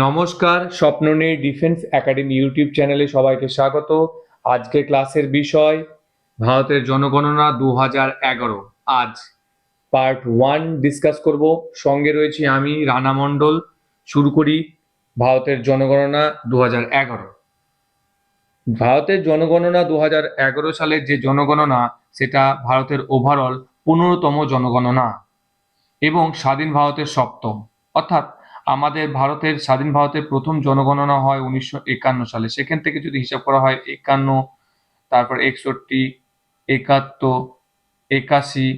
নমস্কার স্বপ্ন নেই ডিফেন্স একাডেমি ইউটিউব চ্যানেলে সবাইকে স্বাগত। আজকে ক্লাসের বিষয়, ভারতের জনগণনা দু হাজার এগারো। আজ পার্ট ওয়ান ডিসকাস করব। সঙ্গে রয়েছি আমি, রানা মণ্ডল। শুরু করি ভারতের জনগণনা দু হাজার এগারো। ভারতের জনগণনা দু হাজার এগারো সালের যে জনগণনা, সেটা ভারতের ওভারঅল পনেরোতম জনগণনা এবং স্বাধীন ভারতের সপ্তম। অর্থাৎ আমাদের ভারতের, স্বাধীন ভারতের প্রথম জনগণনা হয় উনিশশো একান্ন সালে। সেখান থেকে যদি হিসাব করা হয়, একান্ন, তারপর একষট্টি, একাত্তর, একাশি,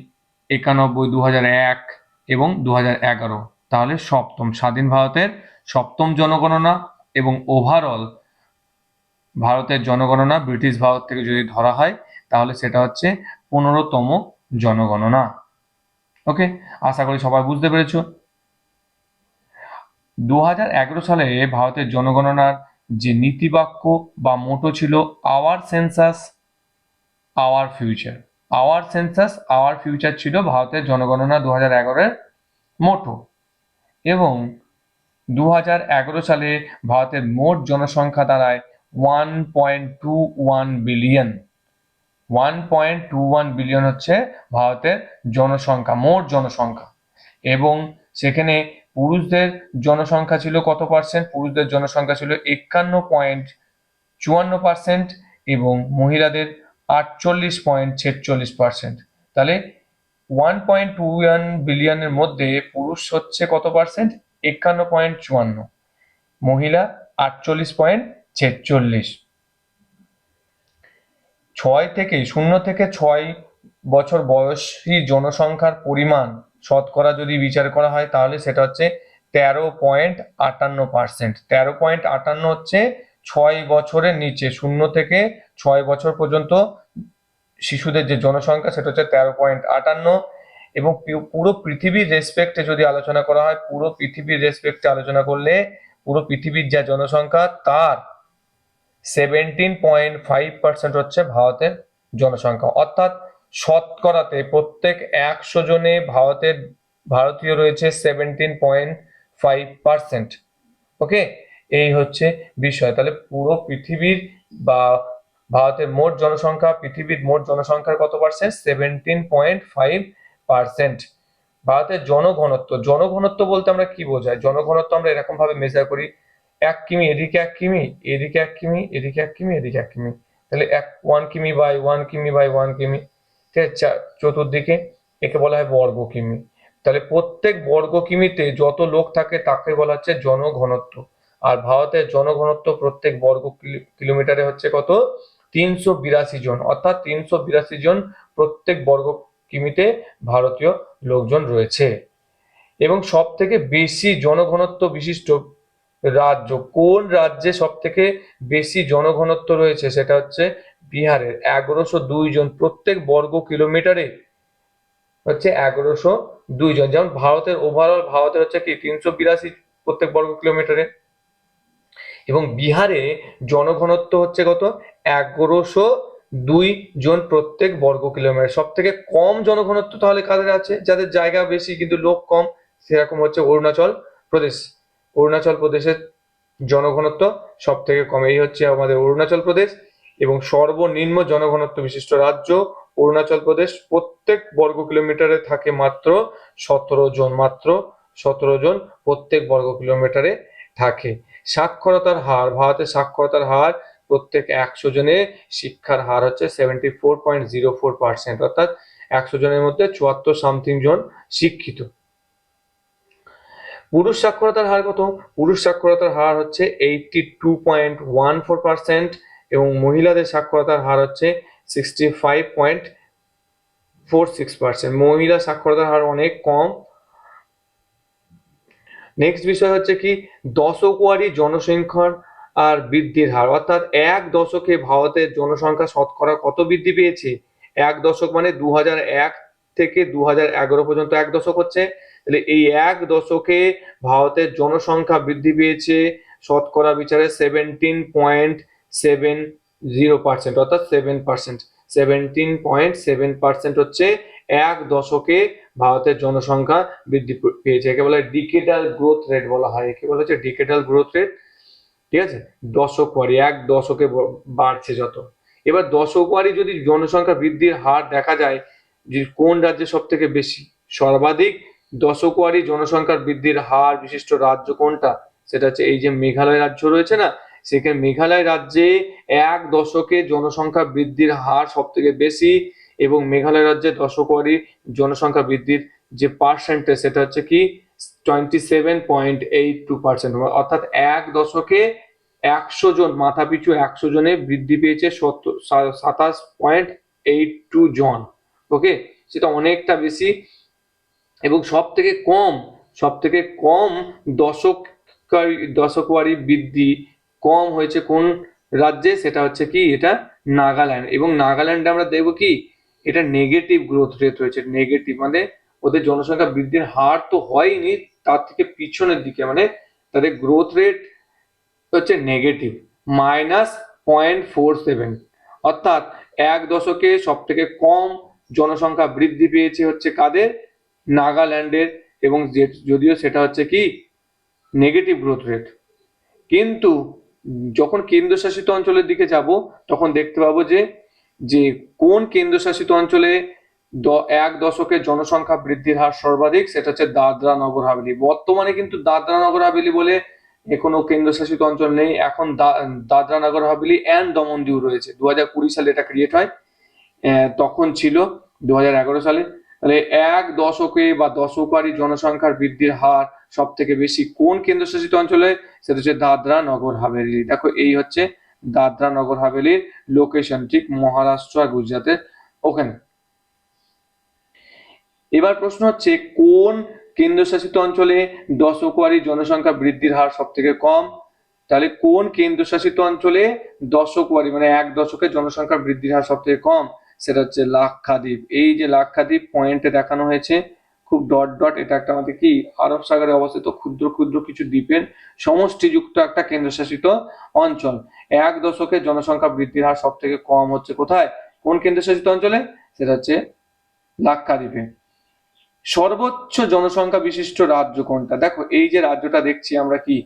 একানব্বই দু এক এবং দু এগারো। তাহলে সপ্তম, স্বাধীন ভারতের সপ্তম জনগণনা এবং ওভারঅল ভারতের জনগণনা ব্রিটিশ ভারত থেকে যদি ধরা হয়, তাহলে সেটা হচ্ছে পনেরোতম জনগণনা। ওকে আশা করি সবাই বুঝতে পেরেছ। দু হাজার এগারো সালে ভারতের জনগণনার যে নীতিবাক্য বা মোটো ছিল our census our future our census our future ছিল ভারতের জনগণনা দু হাজার এগারোর মোটো। এবং দু হাজার এগারো সালে ভারতের মোট জনসংখ্যা দাঁড়ায় one point two one billion one point two one billion হচ্ছে ভারতের জনসংখ্যা, মোট জনসংখ্যা। এবং সেখানে পুরুষদের জনসংখ্যা ছিল কত পার্সেন্ট পুরুষদের জনসংখ্যা ছিল একান্ন পয়েন্ট চুয়ান্ন পার্সেন্ট এবং মহিলাদের আটচল্লিশ পয়েন্ট ছেচল্লিশ পার্সেন্ট তাহলে ওয়ান পয়েন্ট টু ওয়ান বিলিয়নের মধ্যে পুরুষ হচ্ছে কত পার্সেন্ট একান্ন পয়েন্ট চুয়ান্ন। মহিলা আটচল্লিশ পয়েন্ট ছেচল্লিশ। ছয় থেকে, শূন্য থেকে ছয় বছর বয়সী জনসংখ্যার পরিমাণ শতকরা যদি বিচার করা হয়, তাহলে সেটা হচ্ছে তেরো পয়েন্ট আটান্ন পার্সেন্ট। তেরো পয়েন্ট আটান্ন হচ্ছে ছয় বছরের নিচে, শূন্য থেকে ছয় বছর পর্যন্ত শিশুদের যে জনসংখ্যা, সেটা হচ্ছে তেরো পয়েন্ট আটান্ন। এবং পুরো পৃথিবীর রেসপেক্টে যদি আলোচনা করা হয়, পুরো পৃথিবীর রেসপেক্টে আলোচনা করলে পুরো পৃথিবীর যা জনসংখ্যা, তার সেভেন্টিন পয়েন্ট ফাইভ পার্সেন্ট হচ্ছে ভারতের জনসংখ্যা। অর্থাৎ শতকরাতে প্রত্যেক একশো জনে ভারতের, ভারতীয় রয়েছে seventeen point five percent okay এই হচ্ছে বিষয়। তাহলে পুরো পৃথিবীর বা ভারতের মোট জনসংখ্যা, পৃথিবীর মোট জনসংখ্যার কত percent seventeen point five percent ভারতের জনঘনত্ব জনঘনত্ব বলতে আমরা কি বোঝাই? জনঘনত্ব আমরা এরকম ভাবে মেজার করি, এক কিমি, এদিকে এক কিমি, এদিকে এক কিমি, এদিকে এক কিমি, এদিকে এক কিমি। তাহলে এক ওয়ান কিমি বাই ওয়ান কিমি বাই ওয়ান কিমি। চতুর্দিকে, একে বলা হয় বর্গ কিমি তাহলে প্রত্যেক বর্গ কিমিতে যত লোক থাকে, তাকে বলা হচ্ছে জনঘনত্ব। আর ভারতের জনঘনত্ব প্রত্যেক বর্গ কিলো- কিলোমিটারে হচ্ছে কত? তিনশো বিরাশি জন। অর্থাৎ তিনশো বিরাশি জন প্রত্যেক বর্গ কিমিতে ভারতীয় লোকজন রয়েছে। এবং সব থেকে বেশি জনঘনত্ব বিশিষ্ট রাজ্য, কোন রাজ্যে সব থেকে বেশি জনঘনত্ব রয়েছে? সেটা হচ্ছে বিহারের এগারোশো জন প্রত্যেক বর্গ কিলোমিটারে হচ্ছে এগারোশো জন। যেমন ভারতের ওভারঅল ভারতের হচ্ছে কি, তিনশো বিরাশি প্রত্যেক বর্গ কিলোমিটারে। এবং বিহারে জনঘনত্ব হচ্ছে কত? এগারোশো দুই জন প্রত্যেক বর্গ কিলোমিটার। সব থেকে কম জনঘনত্ব তাহলে কাদের আছে? যাদের জায়গা বেশি কিন্তু লোক কম, সেরকম হচ্ছে অরুণাচল প্রদেশ। অরুণাচল প্রদেশের জনঘনত্ব সব থেকে কম। এই হচ্ছে আমাদের অরুণাচল প্রদেশ। এবং সর্বনিম্ন জনঘনত্ব বিশিষ্ট রাজ্য অরুণাচল প্রদেশ, প্রত্যেক বর্গ কিলোমিটারে থাকে মাত্র সতেরো জন, মাত্র সতেরো জন প্রত্যেক বর্গ কিলোমিটারে থাকে। সাক্ষরতার হার, ভারতের সাক্ষরতার হার প্রত্যেক একশো জনে শিক্ষার হার হচ্ছে seventy four point zero four percent অর্থাৎ একশো জনের মধ্যে চুয়াত্তর সামথিং জন শিক্ষিত। পুরুষ সাক্ষরতার হার কত? পুরুষ সাক্ষরতার হার হচ্ছে eighty two point one four percent এবং মহিলাদের সাক্ষরতার হার হচ্ছে sixty five point four six percent মহিলা সাক্ষরতার হার অনেক কম। নেক্সট বিষয় হচ্ছে কি? দশকওয়ারি জনসংখ্যার আর বৃদ্ধির হার। অর্থাৎ এক দশকে ভারতের জনসংখ্যা শতকরা কত বৃদ্ধি পেয়েছে? এক দশক মানে দু এক থেকে দু এগারো পর্যন্ত এক দশক হচ্ছে। তাহলে এই এক দশকে ভারতের জনসংখ্যা বৃদ্ধি পেয়েছে শতকরা বিচারে seventeen point seven zero percent অর্থাৎ seven percent seventeen point seven percent হচ্ছে এক দশকে ভারতের জনসংখ্যা বৃদ্ধি পেয়েছে একে বলা ডিকেডাল গ্রোথ রেট বলা হয় একে বলা হচ্ছে ডিকেডাল গ্রোথ রেট ঠিক আছে? দশক ওয়ারি এক দশকে বাড়ছে যত। এবার দশক ওয়ারি যদি জনসংখ্যা বৃদ্ধির হার দেখা যায়, যে কোন রাজ্যে সব থেকে বেশি? সর্বাধিক দশক ওয়ারি জনসংখ্যার বৃদ্ধির হার বিশিষ্ট রাজ্য কোনটা? সেটা হচ্ছে এই যে মেঘালয় রাজ্য রয়েছে না সেখানে মেঘালয় রাজ্যে এক দশকে জনসংখ্যা বৃদ্ধির হার সব থেকে বেশি এবং মেঘালয় রাজ্যে দশকওয়ারি জনসংখ্যা বৃদ্ধির যে পার্সেন্টেজ সেটা হচ্ছে কি twenty seven point eight two percent অর্থাৎ এক দশকে একশো জন, মাথাপিছু একশো জনে বৃদ্ধি পেয়েছে সাতাশ পয়েন্ট এইট টু জন। ওকে সেটা অনেকটা বেশি এবং সব থেকে কম সব থেকে কম দশক দশকওয়ারি বৃদ্ধি কম হয়েছে কোন রাজ্যে, সেটা হচ্ছে কি, এটা নাগাল্যান্ড। এবং নাগাল্যান্ডে আমরা দেখব কি, এটা নেগেটিভ গ্রোথ রেট রয়েছে নেগেটিভ মানে ওদের জনসংখ্যা বৃদ্ধির হার তো হয়নি, তার থেকে পিছনের দিকে মানে তাদের গ্রোথ রেট হচ্ছে negative minus point four seven অর্থাৎ এক দশকে সব থেকে কম জনসংখ্যা বৃদ্ধি পেয়েছে হচ্ছে কাদের? নাগাল্যান্ডের। এবং যদিও সেটা হচ্ছে কি নেগেটিভ গ্রোথ রেট কিন্তু যখন কেন্দ্রশাসিত অঞ্চলের দিকে যাব, তখন দেখতে পাবো যে যে কোন কেন্দ্রশাসিত অঞ্চলে এক দশকে জনসংখ্যা বৃদ্ধির হার সর্বাধিক, সেটা হচ্ছে দাদরা নগর হাভেলি। বর্তমানে কিন্তু দাদরা নগর হাভেলি বলে কোনো কেন্দ্রশাসিত অঞ্চল নেই। এখন দাদরা নগর হাভেলি অ্যান্ড দমন দিউ রয়েছে। দু হাজার কুড়ি সালে এটা ক্রিয়েট হয় তখন ছিল দু হাজার এগারো সালে। তাহলে এক দশকে বা দশকারী জনসংখ্যার বৃদ্ধির হার সব থেকে বেশি কোন কেন্দ্রশাসিত অঞ্চলে? সেটা হচ্ছে দাদরা নগর হাভেলি। দেখো, এই হচ্ছে দাদরা নগর হাভেলির লোকেশন ঠিক মহারাষ্ট্র আর গুজরাটের ওখানে। এবার প্রশ্ন হচ্ছে, কোন কেন্দ্রশাসিত অঞ্চলে দশকওয়ারি জনসংখ্যা বৃদ্ধির হার সব থেকে কম? তাহলে কোন কেন্দ্রশাসিত অঞ্চলে দশকওয়ারি মানে এক দশকে জনসংখ্যা বৃদ্ধির হার সব থেকে কম? সেটা হচ্ছে লাক্ষাদ্বীপ। এই যে লাক্ষাদ্বীপ পয়েন্টে দেখানো হয়েছে খুব ডট ডট এটা একটা আমাদের কি, আরব সাগরে অবস্থিত ক্ষুদ্র ক্ষুদ্র কিছু দ্বীপের সমষ্টিযুক্ত একটা কেন্দ্রশাসিত অঞ্চল। এক দশকে জনসংখ্যা বৃদ্ধির হার সব থেকে কম হচ্ছে কোথায়? কোন কেন্দ্রশাসিত অঞ্চলে? সেটা হচ্ছে লাক্ষাদ্বীপে সর্বোচ্চ জনসংখ্যা বিশিষ্ট রাজ্য কোনটা? দেখো, এই যে রাজ্যটা দেখছি আমরা কি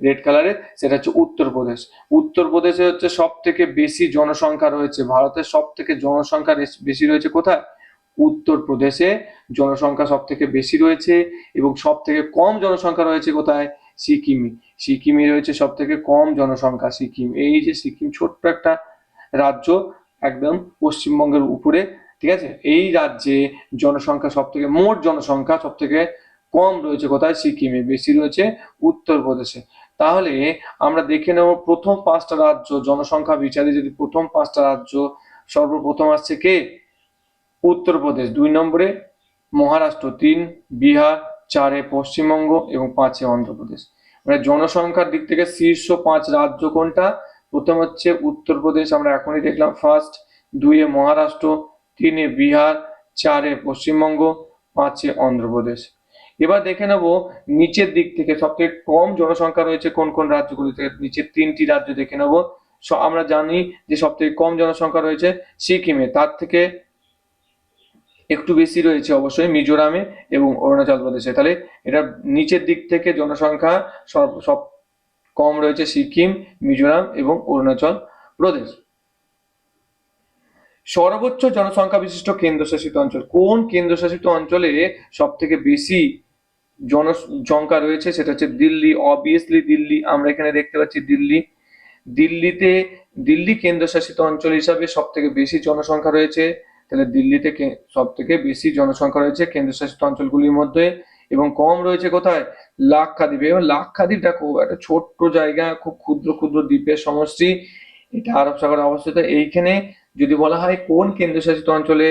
রেড কালারে সেটা হচ্ছে উত্তরপ্রদেশ। উত্তরপ্রদেশে হচ্ছে সব থেকে বেশি জনসংখ্যা রয়েছে। ভারতের সব থেকে জনসংখ্যা বেশি রয়েছে কোথায়? উত্তরপ্রদেশে জনসংখ্যা সব থেকে বেশি রয়েছে এবং সব থেকে কম জনসংখ্যা রয়েছে কোথায়? সিকিমে। সিকিমে রয়েছে সব থেকে কম জনসংখ্যা সিকিম। এই যে সিকিম ছোট্ট একটা রাজ্য, একদম পশ্চিমবঙ্গের উপরে, ঠিক আছে? এই রাজ্যে জনসংখ্যা সব থেকে মোট জনসংখ্যা সব থেকে কম রয়েছে কোথায়? সিকিমে। বেশি রয়েছে উত্তরপ্রদেশে তাহলে আমরা দেখে নেব প্রথম পাঁচটা রাজ্য। জনসংখ্যা বিচারে যদি প্রথম পাঁচটা রাজ্য সর্বপ্রথম আসছে কে? উত্তরপ্রদেশ দুই নম্বরে, মহারাষ্ট্র তিন, বিহার চারে পশ্চিমবঙ্গ এবং পাঁচে অন্ধ্রপ্রদেশ। মানে জনসংখ্যার দিক থেকে শীর্ষ পাঁচ রাজ্য কোনটা? প্রথম হচ্ছে উত্তরপ্রদেশ, আমরা এখনই দেখলাম ফার্স্ট দুইয়ে মহারাষ্ট্র, তিনে বিহার, চারে পশ্চিমবঙ্গ, পাঁচে অন্ধ্রপ্রদেশ। এবার দেখে নেব নিচের দিক থেকে সব থেকে কম জনসংখ্যা রয়েছে কোন কোন রাজ্যগুলি থেকে। নিচের তিনটি রাজ্য দেখে নেব। আমরা জানি যে সব থেকে কম জনসংখ্যা রয়েছে সিকিমে, তার থেকে একটু বেশি রয়েছে অবশ্যই মিজোরামে এবং অরুণাচল প্রদেশে। তাহলে এটা নিচের দিক থেকে জনসংখ্যা সব সব কম রয়েছে সিকিম, মিজোরাম এবং অরুণাচল প্রদেশ। সর্বোচ্চ জনসংখ্যা বিশিষ্ট কেন্দ্রশাসিত অঞ্চল। কোন কেন্দ্রশাসিত অঞ্চলে সব থেকে বেশি জনসংখ্যা রয়েছে সেটা হচ্ছে দিল্লি। অবভিয়াসলি দিল্লি, আমরা এখানে দেখতে পাচ্ছি দিল্লি। দিল্লিতে, দিল্লি কেন্দ্রশাসিত অঞ্চল হিসাবে সব থেকে বেশি জনসংখ্যা রয়েছে। তাহলে দিল্লিতে সব থেকে বেশি জনসংখ্যা রয়েছে কেন্দ্রশাসিত অঞ্চলগুলির মধ্যে এবং কম রয়েছে কোথায়? লাক্ষাদ্বীপে। এবং লাক্ষাদ্বীপ দেখো একটা ছোট্ট জায়গা, খুব ক্ষুদ্র ক্ষুদ্র দ্বীপের সমষ্টি। এটা আরব সাগরে অবস্থিত। এইখানে যদি বলা হয় কোন কেন্দ্রশাসিত অঞ্চলে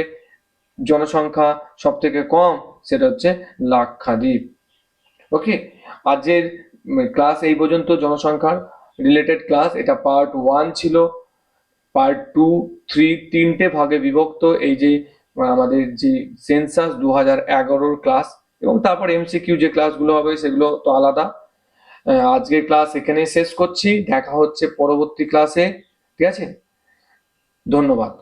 জনসংখ্যা সব থেকে কম, সেটা হচ্ছে লাক্ষাদ্বীপ। ওকে? আজের ক্লাস এই পর্যন্ত জনসংখ্যার রিলেটেড ক্লাস এটা পার্ট ওয়ান ছিল। পার্ট টু থ্রি তিনটে ভাগে বিভক্ত এই যে আমাদের যে সেন্সাস দু হাজার এগারোর ক্লাস এবং তারপর এমসিকিউ যে ক্লাসগুলো হবে সেগুলো তো আলাদা। আজকের ক্লাস এখানে শেষ করছি। দেখা হচ্ছে পরবর্তী ক্লাসে ঠিক আছে? ধন্যবাদ।